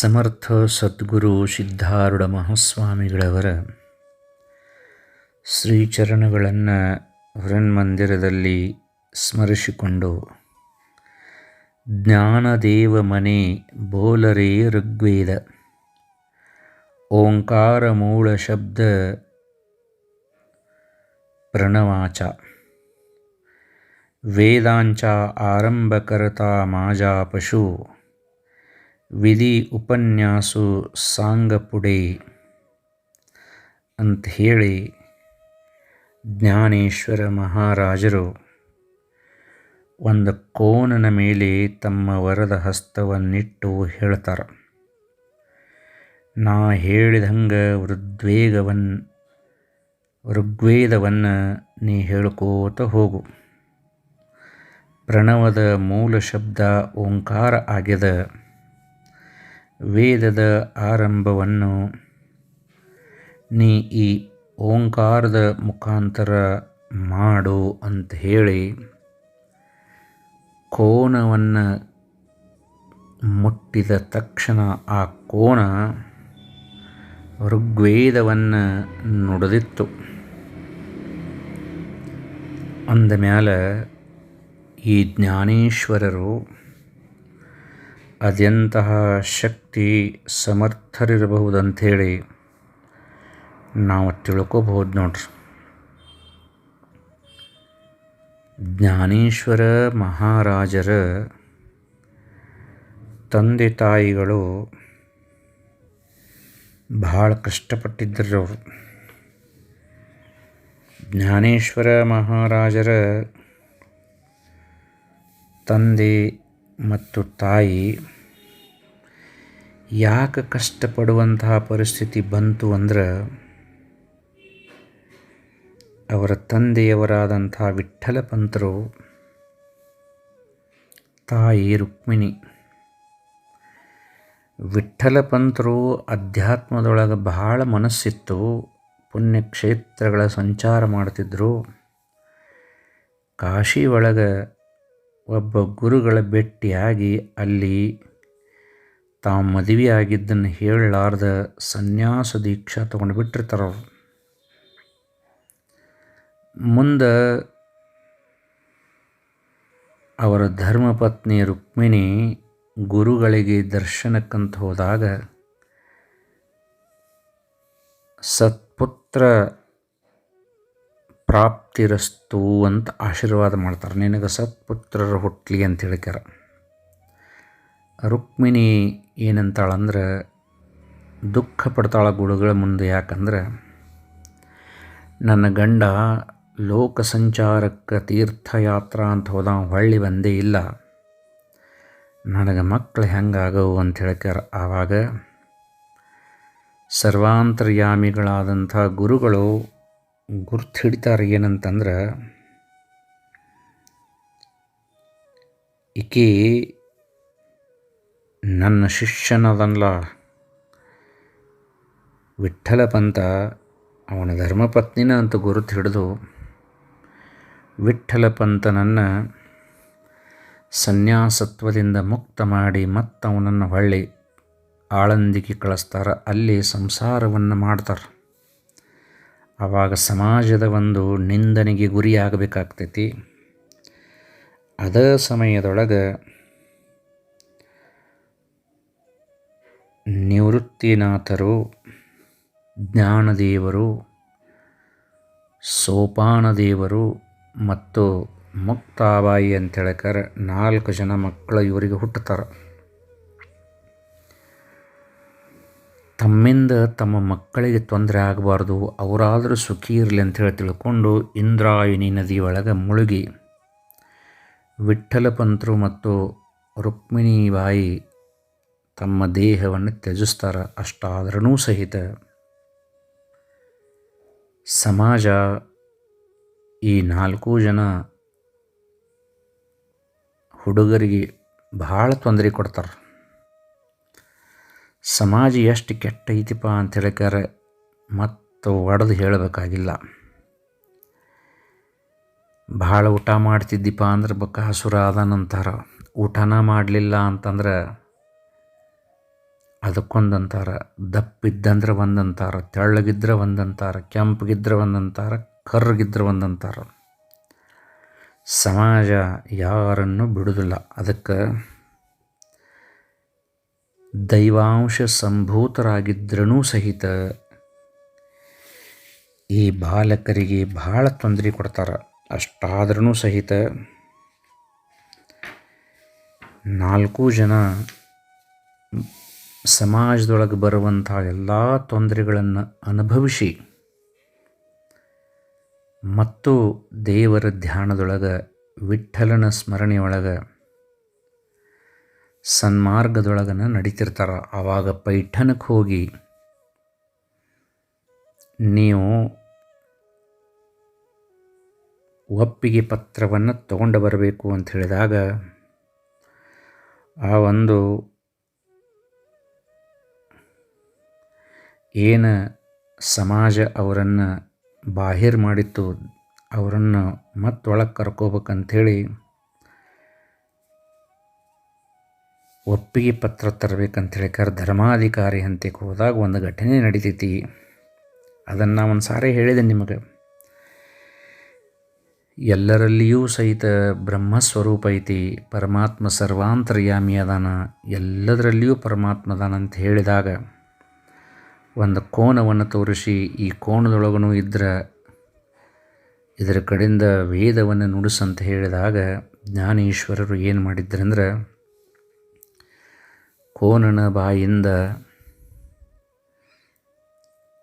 ಸಮರ್ಥ ಸದ್ಗುರು ಸಿದ್ಧಾರೂಢ ಮಹಾಸ್ವಾಮಿಗಳವರ ಶ್ರೀಚರಣಗಳನ್ನು ವೃನ್ಮಂದಿರದಲ್ಲಿ ಸ್ಮರಿಸಿಕೊಂಡು, ಜ್ಞಾನದೇವ ಮನೆ ಬೋಲರೇ ಋಗ್ವೇದ, ಓಂಕಾರ ಮೂಲ ಶಬ್ದ ಪ್ರಣವಾಚ, ವೇದಾಂಚ ಆರಂಭಕರ್ತಾ ಮಾಜಾ ಪಶು ವಿಧಿ ಉಪನ್ಯಾಸು ಸಾಂಗಪುಡೆ ಅಂತ ಹೇಳಿ ಜ್ಞಾನೇಶ್ವರ ಮಹಾರಾಜರು ಒಂದು ಕೋನನ ಮೇಲೆ ತಮ್ಮ ವರದ ಹಸ್ತವನ್ನಿಟ್ಟು ಹೇಳ್ತಾರೆ. ನಾ ಹೇಳಿದಂಗೆ ಋದ್ವೇಗವನ್ ಋಗ್ವೇದವನ್ನು ನೀ ಹೇಳ್ಕೋತ ಹೋಗು. ಪ್ರಣವದ ಮೂಲ ಶಬ್ದ ಓಂಕಾರ ಆಗ್ಯದ. ವೇದದ ಆರಂಭವನ್ನು ನೀ ಈ ಓಂಕಾರದ ಮುಖಾಂತರ ಮಾಡು ಅಂತ ಹೇಳಿ ಕೋನವನ್ನು ಮುಟ್ಟಿದ ತಕ್ಷಣ ಆ ಕೋನ ಋಗ್ವೇದವನ್ನು ನುಡಿದಿತ್ತು. ಅಂದಮ್ಯಾಲ ಈ ಜ್ಞಾನೇಶ್ವರರು ಅದೆಂತಹ ಶಕ್ತಿ ಸಮರ್ಥರಿರಬಹುದು ಸಮರ್ಥರಿರಬಹುದಂಥೇಳಿ ನಾವು ತಿಳ್ಕೊಬಹುದು ನೋಡ್ರಿ. ಜ್ಞಾನೇಶ್ವರ ಮಹಾರಾಜರ ತಂದೆ ತಾಯಿಗಳು ಭಾಳ ಕಷ್ಟಪಟ್ಟಿದ್ದರು ಅವರು. ಜ್ಞಾನೇಶ್ವರ ಮಹಾರಾಜರ ತಂದೆ ಮತ್ತು ತಾಯಿ ಯಾಕೆ ಕಷ್ಟಪಡುವಂತಹ ಪರಿಸ್ಥಿತಿ ಬಂತು ಅಂದ್ರೆ ಅವರ ತಂದೆಯವರಾದಂಥ ವಿಠ್ಠಲ ಪಂತರು, ತಾಯಿ ರುಕ್ಮಿಣಿ. ವಿಠ್ಠಲ ಪಂತರು ಅಧ್ಯಾತ್ಮದೊಳಗೆ ಬಹಳ ಮನಸ್ಸಿತ್ತು, ಪುಣ್ಯಕ್ಷೇತ್ರಗಳ ಸಂಚಾರ ಮಾಡ್ತಿದ್ದರು ಕಾಶಿ ಒಳಗೆ ಒಬ್ಬ ಗುರುಗಳ ಭೇಟಿಯಾಗಿ ಅಲ್ಲಿ ತಾವು ಮದುವೆ ಆಗಿದ್ದನ್ನು ಹೇಳಲಾರ್ದ ಸನ್ಯಾಸ ದೀಕ್ಷಾ ತೊಗೊಂಡು ಬಿಟ್ಟಿರ್ತಾರೆ? ಅವರು ಮುಂದೆ ಅವರ ಧರ್ಮಪತ್ನಿ ರುಕ್ಮಿಣಿ ಗುರುಗಳಿಗೆ ದರ್ಶನಕ್ಕಂತ ಹೋದಾಗ ಸತ್ಪುತ್ರ ಪ್ರಾಪ್ತಿರಸ್ತು ಅಂತ ಆಶೀರ್ವಾದ ಮಾಡ್ತಾರೆ. ನಿನಗೆ ಸತ್ಪುತ್ರರು ಹುಟ್ಟಲಿ ಅಂತ ಹೇಳ್ಕ್ಯಾರ. ರುಕ್ಮಿಣಿ ಏನಂತಾಳಂದ್ರೆ ದುಃಖ ಪಡ್ತಾಳ ಗುಡುಗಳ ಮುಂದೆ ಯಾಕಂದ್ರೆ ನನ್ನ ಗಂಡ ಲೋಕ ಸಂಚಾರಕ್ಕೆ ತೀರ್ಥಯಾತ್ರ ಅಂತ ಹೋದ ಹೊಳ್ಳಿ ಬಂದೇ ಇಲ್ಲ. ನನಗೆ ಮಕ್ಕಳು ಹೆಂಗಾಗವು ಅಂತ ಹೇಳ್ಕ್ಯಾರ. ಆವಾಗ ಸರ್ವಾಂತರ್ಯಾಮಿಗಳಾದಂಥ ಗುರುಗಳು ಗುರ್ತು ಹಿಡಿತಾರೆ ಏನಂತಂದ್ರೆ ಈಕೆ ನನ್ನ ಶಿಷ್ಯನದನ್ಲ ವಿಠ್ಠಲ ಪಂತ ಅವನ ಧರ್ಮಪತ್ನಿನ ಅಂತ ಗುರುತು ಹಿಡಿದು ವಿಠ್ಠಲ ಪಂತನನ್ನು ಸನ್ಯಾಸತ್ವದಿಂದ ಮುಕ್ತ ಮಾಡಿ ಮತ್ತು ಅವನನ್ನು ಹೊಳ್ಳಿ ಆಳಂದಿಗೆ ಕಳಿಸ್ತಾರೆ. ಅಲ್ಲಿ ಸಂಸಾರವನ್ನು ಮಾಡ್ತಾರೆ. ಆವಾಗ ಸಮಾಜದ ಒಂದು ನಿಂದನೆಗೆ ಗುರಿಯಾಗಬೇಕಾಗ್ತೈತಿ. ಅದ ಸಮಯದೊಳಗೆ ನಿವೃತ್ತಿನಾಥರು, ಜ್ಞಾನದೇವರು, ಸೋಪಾನದೇವರು ಮತ್ತು ಮುಕ್ತಾಬಾಯಿ ಅಂತ ಹೇಳಕರೆ ನಾಲ್ಕು ಜನ ಮಕ್ಕಳು ಇವರಿಗೆ ಹುಟ್ಟುತ್ತಾರೆ. ತಮ್ಮಿಂದ ತಮ್ಮ ಮಕ್ಕಳಿಗೆ ತೊಂದರೆ ಆಗಬಾರ್ದು, ಅವರಾದರೂ ಸುಖಿ ಇರಲಿ ಹೇಳಿ ತಿಳ್ಕೊಂಡು ಇಂದ್ರಾಯಣಿ ನದಿಯೊಳಗೆ ಮುಳುಗಿ. ವಿಠ್ಠಲ ಪಂತರು ಮತ್ತು ರುಕ್ಮಿಣಿಬಾಯಿ ತಮ್ಮ ದೇಹವನ್ನು ತ್ಯಜಿಸ್ತಾರೆ. ಅಷ್ಟಾದ್ರೂ ಸಹಿತ ಸಮಾಜ ಈ ನಾಲ್ಕು ಜನ ಹುಡುಗರಿಗೆ ಭಾಳ ತೊಂದರೆ ಕೊಡ್ತಾರೆ. ಸಮಾಜ ಎಷ್ಟು ಕೆಟ್ಟ ಐತಿಪ್ಪ ಅಂತ ಹೇಳ್ಕಾರ ಮತ್ತು ಒಡೆದು ಹೇಳಬೇಕಾಗಿಲ್ಲ. ಭಾಳ ಊಟ ಮಾಡ್ತಿದ್ದಿಪ್ಪ ಅಂದ್ರೆ ಬಕ್ಕ ಹಸುರಾದ ನಂತರ. ಊಟನ ಮಾಡಲಿಲ್ಲ ಅಂತಂದ್ರೆ ಅದಕ್ಕೊಂದು ಅಂತಾರೆ ದಪ್ಪಿದ್ದಂದ್ರೆ ಒಂದಂತಾರ, ತೆಳ್ಳಗಿದ್ರೆ ಒಂದಂತಾರ, ಕೆಂಪಗಿದ್ರೆ ಒಂದು ಅಂತಾರೆ ಕರ್ರಗಿದ್ರೆ ಒಂದಂತಾರ. ಸಮಾಜ ಯಾರನ್ನು ಬಿಡುವುದಿಲ್ಲ ಅದಕ್ಕೆ ದೈವಾಂಶ ಸಂಭೂತರಾಗಿದ್ರೂ ಸಹಿತ ಈ ಬಾಲಕರಿಗೆ ಭಾಳ ತೊಂದರೆ ಕೊಡ್ತಾರೆ. ಅಷ್ಟಾದ್ರೂ ಸಹಿತ ನಾಲ್ಕು ಜನ ಸಮಾಜದೊಳಗೆ ಬರುವಂಥ ಎಲ್ಲ ತೊಂದರೆಗಳನ್ನು ಅನುಭವಿಸಿ ಮತ್ತು ದೇವರ ಧ್ಯಾನದೊಳಗೆ ವಿಠಲನ ಸ್ಮರಣೆಯೊಳಗೆ ಸನ್ಮಾರ್ಗದೊಳಗನ ನಡೀತಿರ್ತಾರೆ. ಆವಾಗ ಪೈಠನಕ್ಕೆ ಹೋಗಿ ನೀವು ಒಪ್ಪಿಗೆ ಪತ್ರವನ್ನು ತಗೊಂಡು ಬರಬೇಕು ಅಂತ ಹೇಳಿದಾಗ ಆ ಒಂದು ಏನು ಸಮಾಜ ಅವರನ್ನು ಬಾಹಿರ್ ಮಾಡಿತ್ತು, ಅವರನ್ನು ಮತ್ತೊಳಗೆ ಕರ್ಕೋಬೇಕಂಥೇಳಿ ಒಪ್ಪಿಗೆ ಪತ್ರ ತರಬೇಕಂತೇಳಿ ಕರ್ ಧರ್ಮಾಧಿಕಾರಿ ಹಂತಕ್ಕೆ ಹೋದಾಗ ಒಂದು ಘಟನೆ ನಡೀತೈತಿ. ಅದನ್ನು ಒಂದು ಸಾರಿ ಹೇಳಿದೆ ನಿಮಗೆ. ಎಲ್ಲರಲ್ಲಿಯೂ ಸಹಿತ ಬ್ರಹ್ಮಸ್ವರೂಪ ಐತಿ, ಪರಮಾತ್ಮ ಸರ್ವಾಂತರ್ಯಾಮಿ ಅದಾನ, ಎಲ್ಲದರಲ್ಲಿಯೂ ಪರಮಾತ್ಮ ಅದಾನ ಅಂತ ಹೇಳಿದಾಗ ಒಂದು ಕೋನವನ್ನು ತೋರಿಸಿ, ಈ ಕೋಣದೊಳಗೂ ಇದ್ರ, ಇದರ ಕಡೆಯಿಂದ ವೇದವನ್ನು ನುಡಿಸಂತ ಹೇಳಿದಾಗ ಜ್ಞಾನೇಶ್ವರರು ಏನು ಮಾಡಿದ್ರಂದ್ರೆ, ಕೋನನ ಬಾಯಿಂದ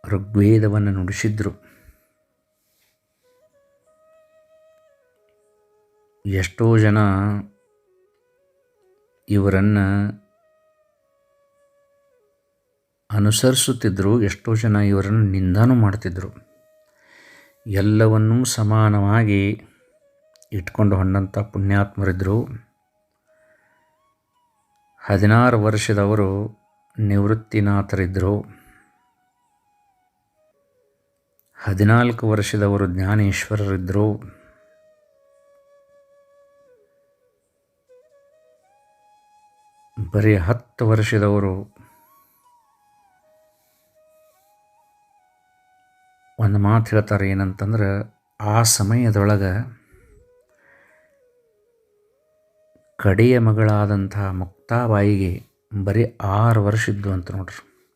ಋಗ್ವೇದವನ್ನು ನುಡಿಸಿದ್ರು. ಎಷ್ಟೋ ಜನ ಇವರನ್ನು ಅನುಸರಿಸುತ್ತಿದ್ದರು ಎಷ್ಟೋ ಜನ ಇವರನ್ನು ನಿಂದನೂ ಮಾಡ್ತಿದ್ದರು ಎಲ್ಲವನ್ನೂ ಸಮಾನವಾಗಿ ಇಟ್ಕೊಂಡು ಹೊಂದಂಥ ಪುಣ್ಯಾತ್ಮರಿದ್ದರು. ಹದಿನಾರು ವರ್ಷದವರು ನಿವೃತ್ತಿನಾಥರಿದ್ದರು. ಹದಿನಾಲ್ಕು ವರ್ಷದವರು ಜ್ಞಾನೇಶ್ವರರಿದ್ದರು. ಬರೀ ಹತ್ತು ವರ್ಷದವರು ಒಂದು ಮಾತು ಹೇಳ್ತಾರೆ ಏನಂತಂದ್ರೆ, ಆ ಸಮಯದೊಳಗೆ ಕಡೆಯ ಮಗಳಾದಂಥ ಮುಕ್ತಾಬಾಯಿಗೆ ಬರೀ ಆರು ವರ್ಷ ಇದ್ದು ಅಂತ ನೋಡ್ರಿ.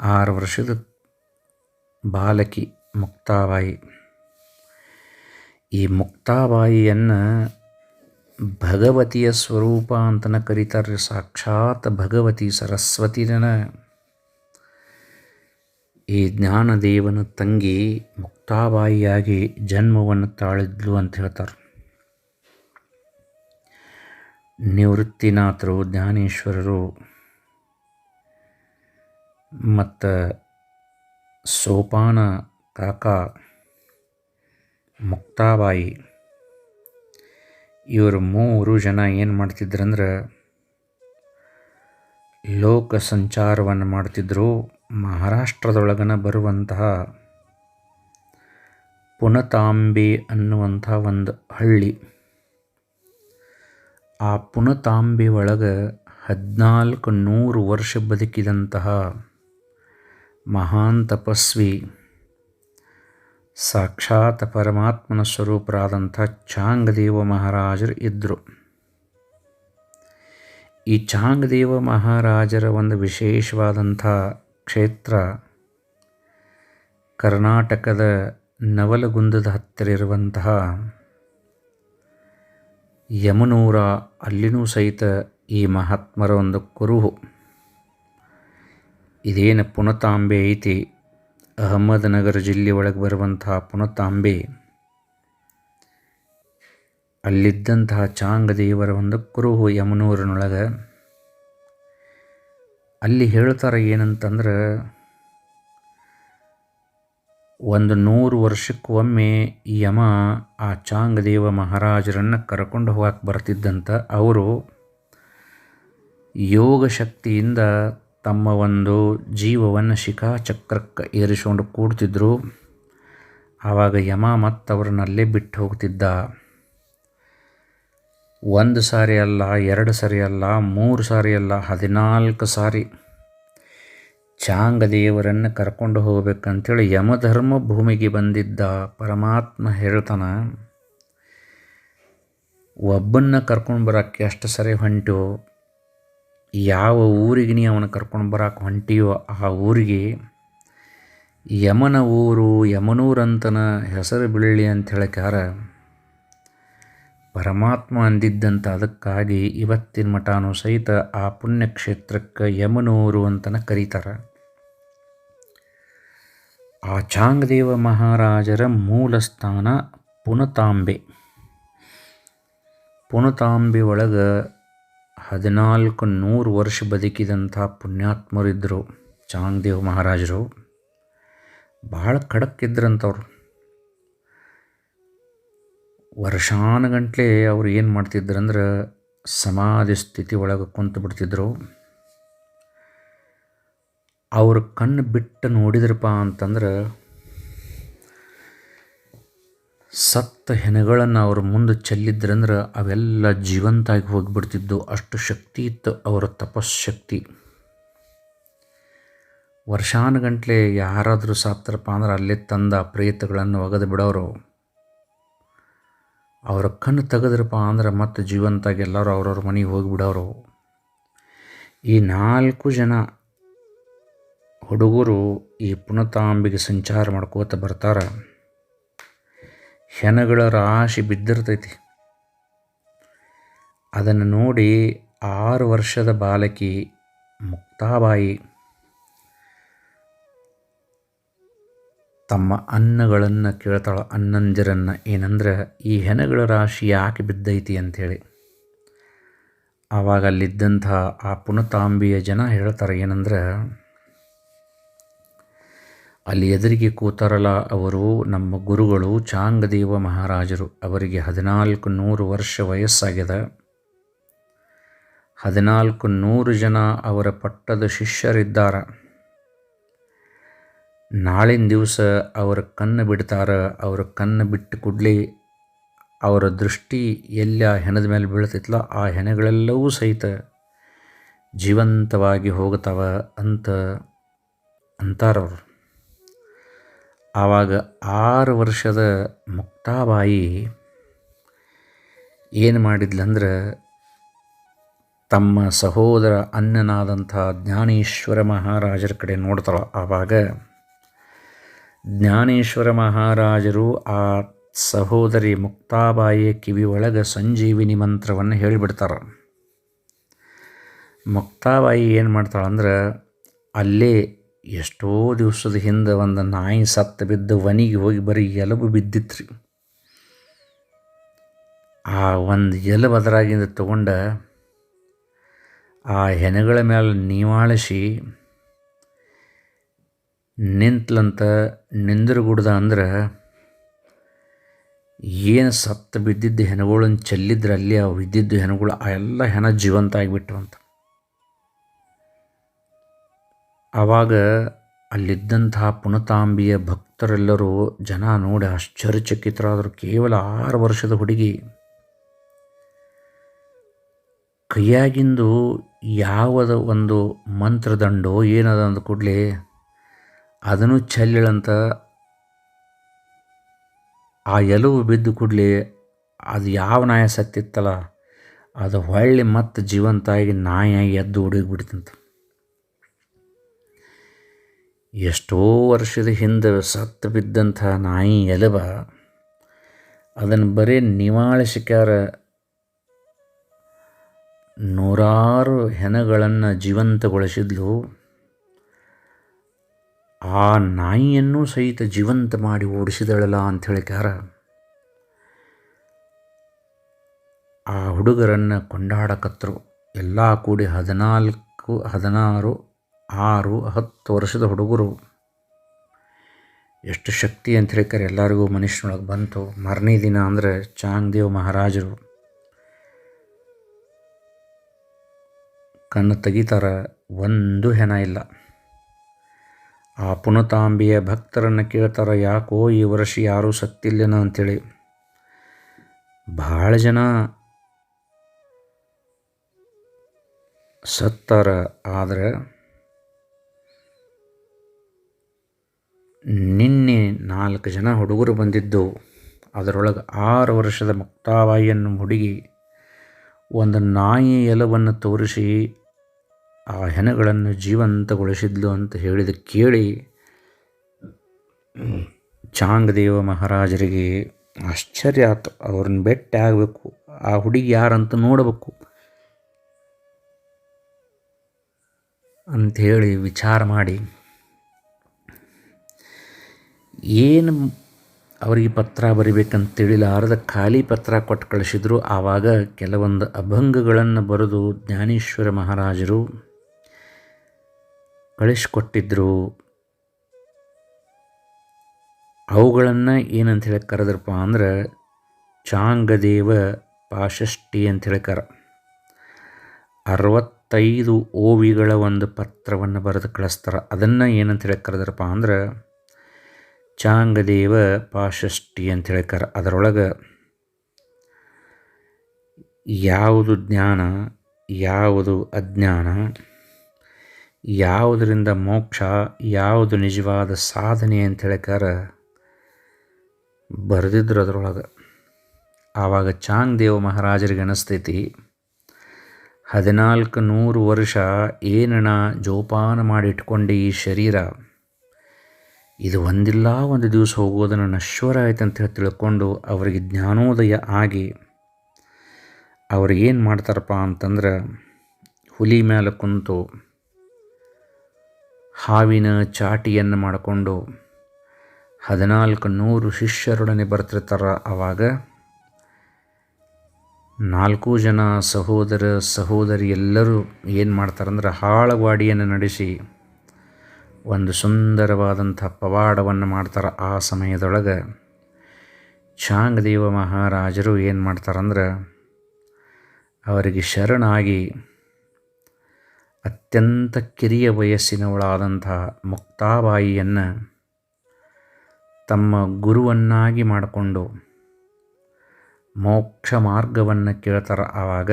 ಆರು ವರ್ಷದ ಬಾಲಕಿ ಮುಕ್ತಾಬಾಯಿ. ಈ ಮುಕ್ತಾಬಾಯಿಯನ್ನು ಭಗವತಿಯ ಸ್ವರೂಪ ಅಂತನ ಕರೀತಾರೆ ಸಾಕ್ಷಾತ್ ಭಗವತಿ ಸರಸ್ವತಿನ ಈ ಜ್ಞಾನದೇವನ ತಂಗಿ ಮುಕ್ತಾಬಾಯಿಯಾಗಿ ಜನ್ಮವನ್ನು ತಾಳಿದ್ಲು ಅಂತ ಹೇಳ್ತಾರೆ. ನಿವೃತ್ತಿನಾಥರು ಜ್ಞಾನೇಶ್ವರರು ಮತ್ತು ಸೋಪಾನ ಕಾಕ ಮುಕ್ತಾಬಾಯಿ, ಇವರು ಮೂರು ಜನ ಏನು ಮಾಡ್ತಿದ್ರಂದ್ರೆ ಲೋಕ ಸಂಚಾರವನ್ನು ಮಾಡ್ತಿದ್ರು. ಮಹಾರಾಷ್ಟ್ರದೊಳಗನ ಬರುವಂತಹ ಪುನತಾಂಬೆ ಅನ್ನುವಂಥ ಒಂದು ಹಳ್ಳಿ. ಆ ಪುನತಾಂಬೆ ಒಳಗೆ ಹದಿನಾಲ್ಕು ನೂರು ವರ್ಷ ಬದುಕಿದಂತಹ ಮಹಾನ್ ತಪಸ್ವಿ, ಸಾಕ್ಷಾತ್ ಪರಮಾತ್ಮನ ಸ್ವರೂಪರಾದಂಥ ಚಾಂಗದೇವ ಮಹಾರಾಜರು ಇದ್ದರು ಈ ಚಾಂಗದೇವ ಮಹಾರಾಜರ ಒಂದು ವಿಶೇಷವಾದಂಥ ಕ್ಷೇತ್ರ. ಕರ್ನಾಟಕದ ನವಲಗುಂದದ ಹತ್ತಿರ ಇರುವಂತಹ ಯಮನೂರ ಅಲ್ಲಿನೂ ಸಹಿತ ಈ ಮಹಾತ್ಮರ ಒಂದು ಕುರುಹು. ಇದೇನು ಪುನತಾಂಬೆ ಐತಿ. ಅಹಮದನಗರ ಜಿಲ್ಲೆ ಒಳಗೆ ಬರುವಂತಹ ಪುನತಾಂಬೆ. ಅಲ್ಲಿದ್ದಂತಹ ಚಾಂಗದೇವರ ಒಂದು ಕುರುಹು ಯಮನೂರಿನೊಳಗೆ. ಅಲ್ಲಿ ಹೇಳ್ತಾರೆ ಏನಂತಂದ್ರೆ, ಒಂದು ನೂರು ವರ್ಷಕ್ಕೊಮ್ಮೆ ಯಮ ಆ ಚಾಂಗದೇವ ಮಹಾರಾಜರನ್ನು ಕರ್ಕೊಂಡು ಹೋಗಕ್ಕೆ ಬರ್ತಿದ್ದಂಥ ಅವರು ಯೋಗ ಶಕ್ತಿಯಿಂದ ತಮ್ಮ ಒಂದು ಜೀವವನ್ನು ಶಿಖಾಚಕ್ರಕ್ಕೆ ಏರಿಸಿಕೊಂಡು ಕೂಡ್ತಿದ್ರು. ಆವಾಗ ಯಮ ಮತ್ತು ಅವ್ರನ್ನಲ್ಲೇ ಬಿಟ್ಟು ಹೋಗ್ತಿದ್ದ. ಒಂದು ಸಾರಿ ಅಲ್ಲ, ಎರಡು ಸಾರಿ ಅಲ್ಲ, ಮೂರು ಸಾರಿ ಅಲ್ಲ, ಹದಿನಾಲ್ಕು ಸಾರಿ ಚಾಂಗ ದೇವರನ್ನು ಕರ್ಕೊಂಡು ಹೋಗ್ಬೇಕಂತೇಳಿ ಯಮಧರ್ಮ ಭೂಮಿಗೆ ಬಂದಿದ್ದ ಪರಮಾತ್ಮ ಹೇಳ್ತಾನ, ಒಬ್ಬನ್ನ ಕರ್ಕೊಂಡು ಬರೋಕ್ಕೆ ಎಷ್ಟು ಸರಿ ಹೊಂಟೋ ಯಾವ ಊರಿಗೆ ನೀ ಅವನ ಕರ್ಕೊಂಡು ಬರೋಕೆ ಹೊಂಟಿಯೋ ಆ ಊರಿಗೆ ಯಮನ ಊರು, ಯಮನೂರಂತನ ಹೆಸರು ಬೀಳಲಿ ಅಂತ ಹೇಳಕ್ಕಾರ ಪರಮಾತ್ಮ ಅಂದಿದ್ದಂಥ ಅದಕ್ಕಾಗಿ ಇವತ್ತಿನ ಮಠಾನು ಸಹಿತ ಆ ಪುಣ್ಯಕ್ಷೇತ್ರಕ್ಕೆ ಯಮನೂರು ಅಂತನ ಕರೀತಾರೆ. ಆ ಚಾಂಗದೇವ ಮಹಾರಾಜರ ಮೂಲ ಸ್ಥಾನ ಪುನತಾಂಬೆ. ಪುನತಾಂಬೆ ಒಳಗೆ ಹದಿನಾಲ್ಕು ನೂರು ವರ್ಷ ಬದುಕಿದಂಥ ಪುಣ್ಯಾತ್ಮರಿದ್ದರು ಚಾಂಗದೇವ ಮಹಾರಾಜರು. ಭಾಳ ಖಡಕ್ಕಿದ್ರಂಥವ್ರು ವರ್ಷಾನುಗಂಟ್ಲೆ ಅವ್ರು ಏನು ಮಾಡ್ತಿದ್ರಂದ್ರೆ ಸಮಾಧಿ ಸ್ಥಿತಿ ಒಳಗೆ ಕುಂತು ಬಿಡ್ತಿದ್ರು. ಅವ್ರ ಕಣ್ಣು ಬಿಟ್ಟು ನೋಡಿದ್ರಪ್ಪ ಅಂತಂದ್ರೆ ಸತ್ತ ಹೆಣಗಳನ್ನು ಅವ್ರ ಮುಂದೆ ಚೆಲ್ಲಿದ್ರಂದ್ರೆ ಅವೆಲ್ಲ ಜೀವಂತಾಗಿ ಹೋಗಿಬಿಡ್ತಿದ್ದು. ಅಷ್ಟು ಶಕ್ತಿ ಇತ್ತು ಅವರ ತಪಸ್ಶಕ್ತಿ ವರ್ಷಾನುಗಂಟ್ಲೆ ಯಾರಾದರೂ ಸಾಪ್ತಾರಪ್ಪ ಅಂದ್ರೆ ಅಲ್ಲೇ ತಂದ ಪ್ರೇತಗಳನ್ನು ಒಗೆದು ಬಿಡೋರು. ಅವರ ಕಣ್ಣು ತೆಗೆದ್ರಪ್ಪ ಅಂದ್ರೆ ಮತ್ತೆ ಜೀವಂತಾಗಿ ಎಲ್ಲರೂ ಅವ್ರವ್ರ ಮನೆಗೆ ಹೋಗಿಬಿಡೋರು. ಈ ನಾಲ್ಕು ಜನ ಹುಡುಗರು ಈ ಪುನತಾಂಬಿಗೆ ಸಂಚಾರ ಮಾಡ್ಕೋತ ಬರ್ತಾರೆ. ಹೆಣಗಳ ರಾಶಿ ಬಿದ್ದಿರ್ತೈತಿ. ಅದನ್ನು ನೋಡಿ ಆರು ವರ್ಷದ ಬಾಲಕಿ ಮುಕ್ತಾಬಾಯಿ ತಮ್ಮ ಅನ್ನಗಳನ್ನು ಕೇಳ್ತಾಳೆ ಅನ್ನಂಜರನ್ನು, ಏನಂದ್ರೆ ಈ ಹೆಣಗಳ ರಾಶಿ ಯಾಕೆ ಬಿದ್ದೈತಿ ಅಂಥೇಳಿ. ಆವಾಗ ಅಲ್ಲಿದ್ದಂಥ ಆ ಪುನತಾಂಬಿಯ ಜನ ಹೇಳ್ತಾರೆ, ಏನಂದ್ರೆ, ಅಲ್ಲಿ ಎದುರಿಗೆ ಕೂತಾರಲ್ಲ ಅವರು, ನಮ್ಮ ಗುರುಗಳು ಚಾಂಗದೇವ ಮಹಾರಾಜರು, ಅವರಿಗೆ ಹದಿನಾಲ್ಕು ನೂರು ವರ್ಷ ವಯಸ್ಸಾಗಿದೆ. ಹದಿನಾಲ್ಕು ನೂರು ಜನ ಅವರ ಪಟ್ಟದ ಶಿಷ್ಯರಿದ್ದಾರೆ. ನಾಳಿನ ದಿವಸ ಅವರ ಕಣ್ಣು ಬಿಡ್ತಾರೆ, ಅವರ ಕಣ್ಣು ಬಿಟ್ಟು ಕೂಡಲೇ ಅವರ ದೃಷ್ಟಿ ಎಲ್ಲ ಹೆಣದ ಮೇಲೆ ಬೀಳ್ತೈತಲ್ಲ ಆ ಹೆಣಗಳೆಲ್ಲವೂ ಸಹಿತ ಜೀವಂತವಾಗಿ ಹೋಗ್ತಾವ ಅಂತ ಅಂತಾರವರು. ಆವಾಗ ಆರು ವರ್ಷದ ಮುಕ್ತಾಬಾಯಿ ಏನು ಮಾಡಿದ್ಲಂದ್ರೆ ತಮ್ಮ ಸಹೋದರ ಅನ್ನನಾದಂಥ ಜ್ಞಾನೇಶ್ವರ ಮಹಾರಾಜರ ಕಡೆ ನೋಡ್ತಾಳೆ. ಆವಾಗ ಜ್ಞಾನೇಶ್ವರ ಮಹಾರಾಜರು ಆ ಸಹೋದರಿ ಮುಕ್ತಾಬಾಯಿಯ ಕಿವಿ ಒಳಗೆ ಸಂಜೀವಿನಿ ಮಂತ್ರವನ್ನು ಹೇಳಿಬಿಡ್ತಾರೆ. ಮುಕ್ತಾಬಾಯಿ ಏನು ಮಾಡ್ತಾಳಂದ್ರೆ ಅಲ್ಲೇ ಎಷ್ಟೋ ದಿವಸದ ಹಿಂದೆ ಒಂದು ನಾಯಿ ಸತ್ತು ಬಿದ್ದು ವನಿಗೆ ಹೋಗಿ ಬರೀ ಎಲುಬು ಬಿದ್ದಿತ್ರಿ. ಆ ಒಂದು ಎಲುಬು ಅದರಾಗಿಂದ ತಗೊಂಡ ಆ ಹೆಣಗಳ ಮೇಲೆ ನೀವಾಳಿಸಿ ನಿಂತ್ಲಂತ ನಿಂದ್ರಗುಡ್ದ ಅಂದ್ರೆ ಏನು ಸತ್ತು ಬಿದ್ದಿದ್ದ ಹೆಣಗಳನ್ನ ಚೆಲ್ಲಿದ್ರೆ ಅಲ್ಲಿ ಅವು ಇದ್ದಿದ್ದು ಹೆಣಗಳು ಆ ಎಲ್ಲ ಹೆಣ ಜೀವಂತ ಅಂತ. ಆವಾಗ ಅಲ್ಲಿದ್ದಂತಹ ಪುನತಾಂಬಿಯ ಭಕ್ತರೆಲ್ಲರೂ ಜನ ನೋಡಿ ಆಶ್ಚರ್ಯಚಕಿತರಾದರು. ಕೇವಲ ಆರು ವರ್ಷದ ಹುಡುಗಿ. ಕೈಯಾಗಿಂದು ಯಾವದ ಒಂದು ಮಂತ್ರದಂಡೋ ಏನದ ಅಂದ ಕೂಡಲೇ ಅದನ್ನು ಚೆಲ್ಲಿಳಂತ ಆ ಎಲುವು ಬಿದ್ದು ಕೂಡಲೇ ಅದು ಯಾವ ನಾಯ ಸತ್ತಿತ್ತಲ್ಲ ಅದು ಹೊಳ್ಳಿ ಮತ್ತೆ ಜೀವಂತಾಗಿ ನಾಯಿಯಾಗಿ ಎದ್ದು ಹುಡುಗಿಬಿಡ್ತಂತ ಎಷ್ಟೋ ವರ್ಷದ ಹಿಂದೆ ಸತ್ತು ಬಿದ್ದಂಥ ನಾಯಿ ಎಲುಬ ಅದನ್ನು ಬರೀ ನಿವಾಳಿಸಿಕಾರ ನೂರಾರು ಹೆಣಗಳನ್ನು ಜೀವಂತಗೊಳಿಸಿದ್ಲು. ಆ ನಾಯಿಯನ್ನು ಸಹಿತ ಜೀವಂತ ಮಾಡಿ ಓಡಿಸಿದಳಲ್ಲ ಅಂತ ಹೇಳಿಕಾರ ಆ ಹುಡುಗರನ್ನು ಕೊಂಡಾಡಕತ್ತರು ಎಲ್ಲ ಕೂಡಿ ಹದಿನಾಲ್ಕು, ಹದಿನಾರು, ಆರು, ಹತ್ತು ವರ್ಷದ ಹುಡುಗರು. ಎಷ್ಟು ಶಕ್ತಿ ಅಂತ ಹೇಳಿಕರೆ ಎಲ್ಲರಿಗೂ ಮನುಷ್ಯನೊಳಗೆ ಬಂತು. ಮಾರನೇ ದಿನ ಅಂದರೆ ಚಾಂಗ್ದೇವ್ ಮಹಾರಾಜರು. ಕಣ್ಣು ತೆಗಿತಾರ, ಒಂದು ಹೆಣ ಇಲ್ಲ. ಆ ಪುನತಾಂಬಿಯ ಭಕ್ತರನ್ನು ಕೇಳ್ತಾರೆ, ಯಾಕೋ ಈ ವರ್ಷ ಯಾರೂ ಸತ್ತಿಲ್ಲನ ಅಂಥೇಳಿ ಭಾಳ ಜನ ಸತ್ತಾರ, ಆದರೆ ನಿನ್ನೆ ನಾಲ್ಕು ಜನ ಹುಡುಗರು ಬಂದಿದ್ದು, ಅದರೊಳಗೆ ಆರು ವರ್ಷದ ಮುಕ್ತಾವಾಯಿಯನ್ನು ಹುಡುಗಿ ಒಂದು ನಾಯಿ ಎಲವನ್ನು ತೋರಿಸಿ ಆ ಹೆಣಗಳನ್ನು ಜೀವಂತಗೊಳಿಸಿದ್ಲು ಅಂತ ಹೇಳಿದ ಕೇಳಿ ಚಾಂಗದೇವ ಮಹಾರಾಜರಿಗೆ ಆಶ್ಚರ್ಯ ಆಯ್ತು ಅವ್ರನ್ನ ಭೇಟಿ ಆಗಬೇಕು. ಆ ಹುಡುಗಿ ಯಾರಂತ ನೋಡಬೇಕು. ಅಂಥೇಳಿ ವಿಚಾರ ಮಾಡಿ, ಏನು ಅವರಿಗೆ ಪತ್ರ ಬರಿಬೇಕಂತ ಖಾಲಿ ಪತ್ರ ಕೊಟ್ಟು ಕಳಿಸಿದ್ರು. ಆವಾಗ ಕೆಲವೊಂದು ಅಭಂಗಗಳನ್ನು ಬರೆದು ಜ್ಞಾನೇಶ್ವರ ಮಹಾರಾಜರು ಕಳಿಸ್ಕೊಟ್ಟಿದ್ರು. ಅವುಗಳನ್ನು ಏನಂತ ಹೇಳಿ ಕರೆದ್ರಪ್ಪ ಅಂದ್ರೆ ಚಾಂಗದೇವ ಪಾಶಷ್ಟಿ ಅಂತ ಹೇಳಿ ಕರ ಅರವತ್ತೈದು ಓವಿಗಳ ಒಂದು ಪತ್ರವನ್ನು ಬರೆದು ಕಳಿಸ್ತಾರೆ. ಅದನ್ನು ಏನಂತ ಹೇಳಿ ಕರೆದ್ರಪ್ಪ ಅಂದ್ರೆ ಚಾಂಗದೇವ ಪಾಶಷ್ಟಿ ಅಂತ ಕರ ಅದರೊಳಗೆ ಯಾವುದು ಜ್ಞಾನ, ಯಾವುದು ಅಜ್ಞಾನ ಯಾವುದರಿಂದ ಮೋಕ್ಷ, ಯಾವುದು ನಿಜವಾದ ಸಾಧನೆ ಅಂತ ಹೇಳ್ಕಾರ ಬರೆದಿದ್ರು ಅದರೊಳಗೆ. ಆವಾಗ ಚಾಂಗ್ದೇವ ಮಹಾರಾಜರಿಗೆ ಅನಿಸ್ತೈತಿ, ಹದಿನಾಲ್ಕು ನೂರು ವರ್ಷ ಏನಣ ಜೋಪಾನ ಮಾಡಿಟ್ಕೊಂಡೆ ಈ ಶರೀರ. ಇದು ಒಂದಿಲ್ಲ ಒಂದು ದಿವಸ ಹೋಗೋದನ್ನು ನಶ್ವರ ಆಯ್ತು ಅಂತ ಹೇಳಿ ತಿಳ್ಕೊಂಡು ಅವರಿಗೆ ಜ್ಞಾನೋದಯ ಆಗಿ ಅವ್ರು ಏನು ಮಾಡ್ತಾರಪ್ಪ ಅಂತಂದ್ರೆ ಹುಲಿ ಮೇಲೆ ಕುಂತು ಹಾವಿನ ಚಾಟಿಯನ್ನು ಮಾಡಿಕೊಂಡು ಹದಿನಾಲ್ಕು ನೂರು ಶಿಷ್ಯರೊಡನೆ ಬರ್ತಿರ್ತಾರೆ ಆವಾಗ. ನಾಲ್ಕು ಜನ ಸಹೋದರ ಸಹೋದರಿ ಎಲ್ಲರೂ ಏನು ಮಾಡ್ತಾರಂದ್ರೆ ಹಾಳವಾಡಿಯನ್ನು ನಡೆಸಿ ಒಂದು ಸುಂದರವಾದಂಥ ಪವಾಡವನ್ನು ಮಾಡ್ತಾರೆ ಆ ಸಮಯದೊಳಗೆ. ಚಾಂಗದೇವ ಮಹಾರಾಜರು ಏನು ಮಾಡ್ತಾರಂದ್ರೆ ಅವರಿಗೆ ಶರಣಾಗಿ ಅತ್ಯಂತ ಕಿರಿಯ ವಯಸ್ಸಿನವಳಾದಂತಹ ಮುಕ್ತಾಬಾಯಿಯನ್ನು ತಮ್ಮ ಗುರುವನ್ನಾಗಿ ಮಾಡಿಕೊಂಡು ಮೋಕ್ಷ ಮಾರ್ಗವನ್ನು ಕೇಳ್ತಾರೆ ಆವಾಗ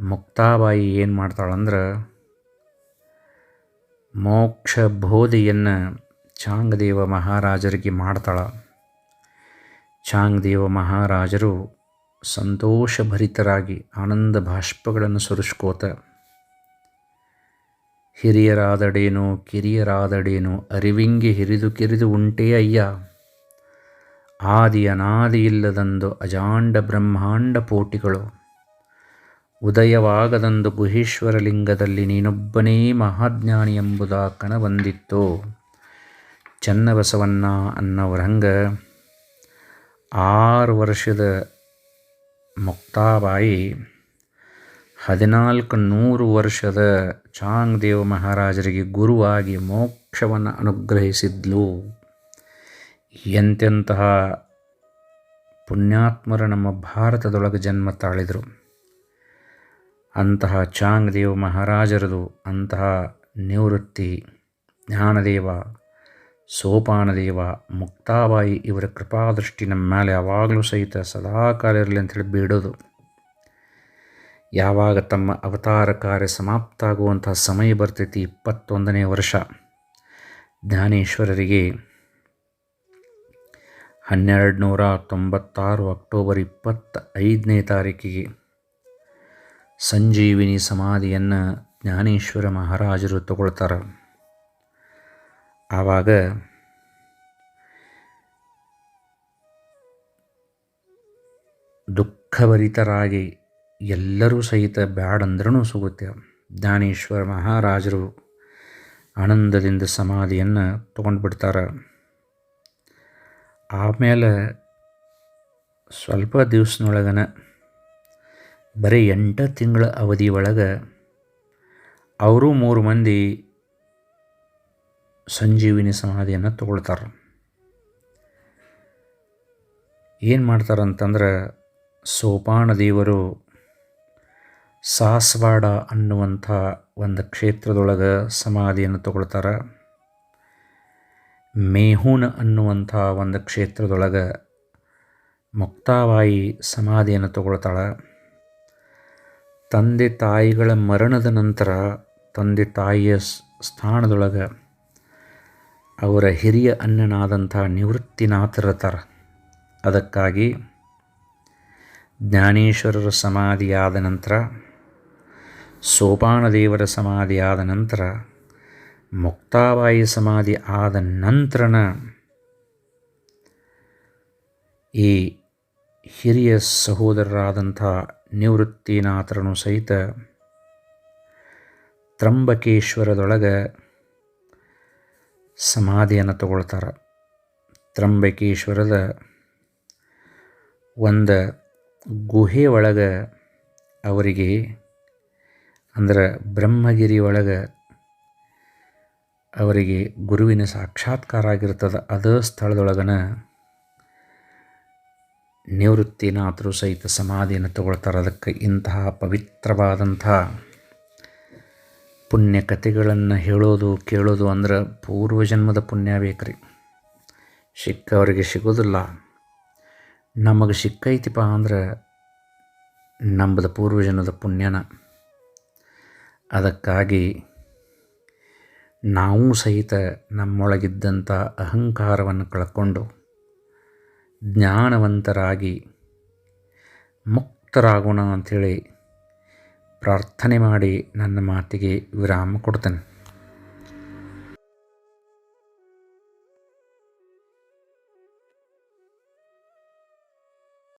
ಮುಕ್ತಾಬಾಯಿ ಏನು ಮಾಡ್ತಾಳಂದ್ರೆ ಮೋಕ್ಷ ಬೋಧೆಯನ್ನು ಚಾಂಗದೇವ ಮಹಾರಾಜರಿಗೆ ಮಾಡ್ತಾಳ. ಚಾಂಗದೇವ ಮಹಾರಾಜರು ಸಂತೋಷಭರಿತರಾಗಿ ಆನಂದ ಬಾಷ್ಪಗಳನ್ನು ಸುರಿಸ್ಕೋತ ಹಿರಿಯರಾದಡೇನು, ಕಿರಿಯರಾದಡೇನು, ಅರಿವಿಂಗೆ ಹಿರಿದು ಕಿರಿದು ಉಂಟೇ ಅಯ್ಯ. ಆದಿ ಅನಾದಿಯಿಲ್ಲದಂದು ಅಜಾಂಡ ಬ್ರಹ್ಮಾಂಡ ಪೋಟಿಗಳು. ಉದಯವಾಗದಂದು ಗುಹೇಶ್ವರಲಿಂಗದಲ್ಲಿ ನೀನೊಬ್ಬನೇ ಮಹಾಜ್ಞಾನಿ ಎಂಬುದ ಕಣ ಬಂದಿತ್ತು. ಚನ್ನಬಸವಣ್ಣ ಹಂಗೆ ಆರು ವರ್ಷದ ಮುಕ್ತಾಬಾಯಿ, ಹದಿನಾಲ್ಕು ನೂರು ವರ್ಷದ ಚಾಂಗ್ದೇವ ಮಹಾರಾಜರಿಗೆ ಗುರುವಾಗಿ ಮೋಕ್ಷವನ್ನು ಅನುಗ್ರಹಿಸಿದ್ಲು. ಎಂತೆಂತಹ ಪುಣ್ಯಾತ್ಮರು ನಮ್ಮ ಭಾರತದೊಳಗೆ ಜನ್ಮ ತಾಳಿದರು. ಅಂತಹ ಚಾಂಗ್ದೇವ್ ಮಹಾರಾಜರದು ಅಂತಹ ನಿವೃತ್ತಿ ಜ್ಞಾನದೇವ, ಸೋಪಾನದೇವ, ಮುಕ್ತಾಬಾಯಿ ಇವರ ಕೃಪಾದೃಷ್ಟಿ ನಮ್ಮ ಮೇಲೆ ಯಾವಾಗಲೂ ಸಹಿತ ಸದಾಕಾಲ ಇರಲಿ ಅಂತೇಳಿ ಬೇಡೋದು ಯಾವಾಗ ತಮ್ಮ ಅವತಾರ ಕಾರ್ಯ ಸಮಾಪ್ತ ಆಗುವಂತಹ ಸಮಯ ಬರ್ತೈತಿ ಇಪ್ಪತ್ತೊಂದನೇ ವರ್ಷ? ಜ್ಞಾನೇಶ್ವರರಿಗೆ ಹನ್ನೆರಡು ನೂರ ತೊಂಬತ್ತಾರು ಅಕ್ಟೋಬರ್ ಇಪ್ಪತ್ತ ಐದನೇ ತಾರೀಕಿಗೆ ಸಂಜೀವಿನಿ ಸಮಾಧಿಯನ್ನು ಜ್ಞಾನೇಶ್ವರ ಮಹಾರಾಜರು ತಗೊಳ್ತಾರೆ. ಆವಾಗ ದುಃಖಭರಿತರಾಗಿ ಎಲ್ಲರೂ ಸಹಿತ ಬ್ಯಾಡಂದ್ರೂ ಸಿಗುತ್ತೆ. ಜ್ಞಾನೇಶ್ವರ ಮಹಾರಾಜರು ಆನಂದದಿಂದ ಸಮಾಧಿಯನ್ನು ತೊಗೊಂಡು ಬಿಡ್ತಾರೆ ಆಮೇಲೆ ಸ್ವಲ್ಪ ದಿವಸನೊಳಗನ ಬರೀ ಎಂಟು ತಿಂಗಳ ಅವಧಿ ಒಳಗೆ ಅವರು ಮೂರು ಮಂದಿ ಸಂಜೀವಿನಿ ಸಮಾಧಿಯನ್ನು ತಗೊಳ್ತಾರೆ. ಏನು ಮಾಡ್ತಾರಂತಂದ್ರೆ ಸೋಪಾನ ದೇವರು ಸಾಸ್ವಾಡ ಅನ್ನುವಂಥ ಒಂದು ಕ್ಷೇತ್ರದೊಳಗೆ ಸಮಾಧಿಯನ್ನು ತಗೊಳ್ತಾರೆ. ಮೇಹೂನ್ ಅನ್ನುವಂಥ ಒಂದು ಕ್ಷೇತ್ರದೊಳಗೆ ಮುಕ್ತಾವಾಯಿ ಸಮಾಧಿಯನ್ನು ತಗೊಳ್ತಾಳೆ. ತಂದೆ ತಾಯಿಗಳ ಮರಣದ ನಂತರ ತಂದೆ ತಾಯಿಯ ಸ್ಥಾನದೊಳಗೆ ಅವರ ಹಿರಿಯ ಅನ್ನನಾದಂಥ ನಿವೃತ್ತಿನಾಥರತಾರ ಅದಕ್ಕಾಗಿ ಜ್ಞಾನೇಶ್ವರರ ಸಮಾಧಿಯಾದ ನಂತರ ಸೋಪಾನ ದೇವರ ಆದ ನಂತರ, ಮುಕ್ತಾಬಾಯಿ ಸಮಾಧಿ ಆದ ನಂತರನ ಈ ಹಿರಿಯ ಸಹೋದರರಾದಂಥ ನಿವೃತ್ತಿನಾಥರನು ಸಹಿತ ತ್ರಂಬಕೇಶ್ವರದೊಳಗೆ ಸಮಾಧಿಯನ್ನು ತಗೊಳ್ತಾರೆ. ತ್ರಂಬಕೇಶ್ವರದ ಒಂದು ಗುಹೆ ಒಳಗೆ ಅವರಿಗೆ ಅಂದ್ರೆ ಬ್ರಹ್ಮಗಿರಿ ಒಳಗೆ ಅವರಿಗೆ ಗುರುವಿನ ಸಾಕ್ಷಾತ್ಕಾರ ಆಗಿರ್ತದೆ, ಅದೇ ಸ್ಥಳದೊಳಗನ ನಿವೃತ್ತಿನಾಥರು ಸಹಿತ ಸಮಾಧಿಯನ್ನು ತಗೊಳ್ತಾರೆ. ಅದಕ್ಕೆ ಇಂತಹ ಪವಿತ್ರವಾದಂಥ ಪುಣ್ಯ ಕಥೆಗಳನ್ನು ಹೇಳೋದು, ಕೇಳೋದು ಅಂದ್ರೆ ಪೂರ್ವಜನ್ಮದ ಪುಣ್ಯ ಬೇಕ್ರಿ. ಸಿಕ್ಕವರಿಗೆ ಸಿಗೋದಿಲ್ಲ. ನಮಗೆ ಸಿಕ್ಕೈತಿಪ್ಪ ಅಂದ್ರೆ ನಂಬದ ಪೂರ್ವಜನ್ಮದ ಪುಣ್ಯನ. ಅದಕ್ಕಾಗಿ ನಾವು ಸಹಿತ ನಮ್ಮೊಳಗಿದ್ದಂಥ ಅಹಂಕಾರವನ್ನು ಕಳ್ಕೊಂಡು ಜ್ಞಾನವಂತರಾಗಿ ಮುಕ್ತರಾಗೋಣ ಅಂಥೇಳಿ ಪ್ರಾರ್ಥನೆ ಮಾಡಿ ನನ್ನ ಮಾತಿಗೆ ವಿರಾಮ ಕೊಡ್ತೇನೆ.